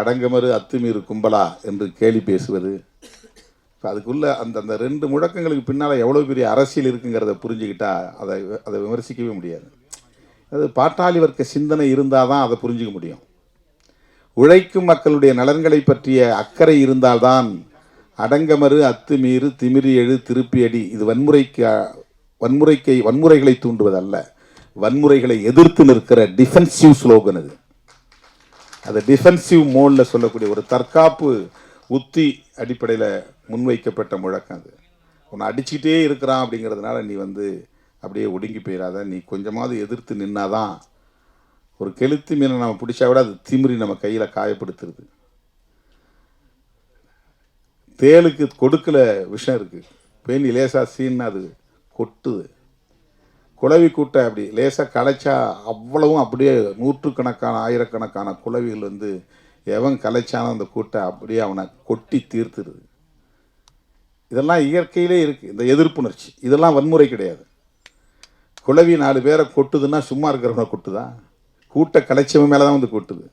அடங்கமறு அத்துமீறு கும்பலா என்று கேலி பேசுவது. அதுக்குள்ளே அதுக்குள்ள அந்த அந்த ரெண்டு முழக்கங்களுக்கு பின்னால் எவ்வளோ பெரிய அரசியல் இருக்குங்கிறத புரிஞ்சுக்கிட்டா அதை அதை விமர்சிக்கவே முடியாது. அது பாட்டாளி வர்க்க சிந்தனை இருந்தால் தான் அதை புரிஞ்சுக்க முடியும். உழைக்கும் மக்களுடைய நலன்களை பற்றிய அக்கறை இருந்தால்தான் அடங்கமறு அத்துமீறு திமிரி எழு திருப்பி அடி இது வன்முறைக்கு வன்முறைக்கு வன்முறைகளை தூண்டுவதல்ல. வன்முறைகளை எதிர்த்து நிற்கிற டிஃபென்சிவ் ஸ்லோகன் அது. அது டிஃபென்சிவ் மோடில் சொல்லக்கூடிய ஒரு தற்காப்பு உத்தி அடிப்படையில் முன்வைக்கப்பட்ட முழக்கம் அது. உன்னை அடிச்சுக்கிட்டே இருக்கிறான் அப்படிங்கிறதுனால நீ வந்து அப்படியே ஒடுங்கி போயிடாத நீ கொஞ்சமாவது எதிர்த்து நின்னாதான் ஒரு கெளுத்து மீனை நம்ம பிடிச்சா விட அது திமிரி நம்ம கையில் காயப்படுத்துறது. தேலுக்கு கொடுக்கல விஷம் இருக்குது பெண் இலேசா சீன்னு அது கொட்டுது. குளவி கூட்டை அப்படி லேசாக கலைச்சா அவ்வளவும் அப்படியே நூற்றுக்கணக்கான ஆயிரக்கணக்கான குளவிகள் வந்து எவன் கலைச்சானோ அந்த கூட்டை அப்படியே அவனை கொட்டி தீர்த்துருது இதெல்லாம் இயற்கையிலே இருக்குது இந்த எதிர்ப்புணர்ச்சி. இதெல்லாம் வன்முறை கிடையாது. குளவி நாலு பேரை கொட்டுதுன்னா சும்மா இருக்கிறவனை கொட்டுதா? கூட்டை கலைச்சவன் மேலே தான் வந்து கொட்டுது.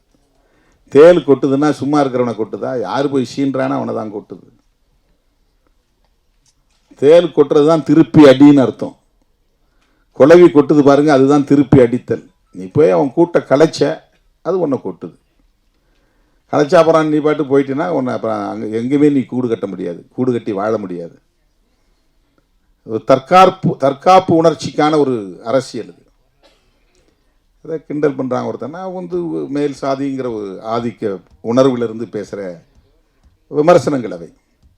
தேள் கொட்டுதுன்னா சும்மா இருக்கிறவனை கொட்டுதா? யார் போய் சீன்றானா அவனை தான் கொட்டுது. தேள் கொட்டுறது தான் திருப்பி அடின்னு அர்த்தம். குலவி கொட்டுது பாருங்க அதுதான் திருப்பி அடித்தல். நீ போய் அவன் கூட்ட கலைச்ச அது உன்னை கொட்டுது. கலைச்சா அப்புறம் நீ பாட்டு போயிட்டீன்னா உன்னை அப்புறம் அங்கே எங்கேயுமே நீ கூடு கட்ட முடியாது. கூடு கட்டி வாழ முடியாது. ஒரு தற்காப்பு தற்காப்பு உணர்ச்சிக்கான ஒரு அரசியல் இது. அதை கிண்டல் பண்ணுறாங்க ஒருத்தனா வந்து மேல் சாதிங்கிற ஒரு ஆதிக்க உணர்விலிருந்து பேசுகிற விமர்சனங்கள் அவை.